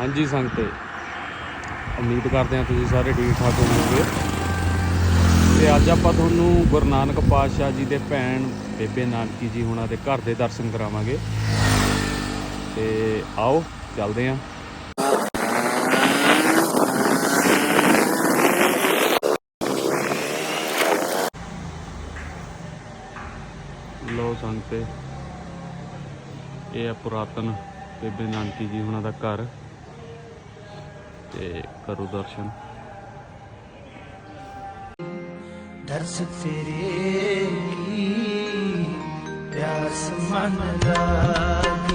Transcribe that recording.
ਹਾਂਜੀ ਸੰਗਤੇ, ਉਮੀਦ ਕਰਦੇ ਹਾਂ ਤੁਸੀਂ ਸਾਰੇ ਠੀਕ ਠਾਕ ਹੋਵੋਗੇ। ਤੇ ਅੱਜ ਆਪਾਂ ਤੁਹਾਨੂੰ ਗੁਰੂ ਨਾਨਕ ਪਾਤਸ਼ਾਹ ਜੀ ਦੇ ਭੈਣ ਬੇਬੇ ਨਾਨਕੀ ਜੀ ਹੁਣਾਂ ਦੇ ਘਰ ਦੇ ਦਰਸ਼ਨ ਕਰਾਵਾਂਗੇ। ਤੇ ਆਓ, ਚੱਲਦੇ ਹਾਂ। ਲੋ ਸੰਗਤੇ, ਇਹ ਹੈ ਪੁਰਾਤਨ ਬੇਬੇ ਨਾਨਕੀ ਜੀ ਹੁਣਾਂ ਦਾ ਘਰ। ਤੇ ਕਰੋ ਦਰਸ਼ਨ। ਦਰਸ ਤੇਰੇ ਕੀ ਪਿਆਸ ਮਨ ਲਾਗੀ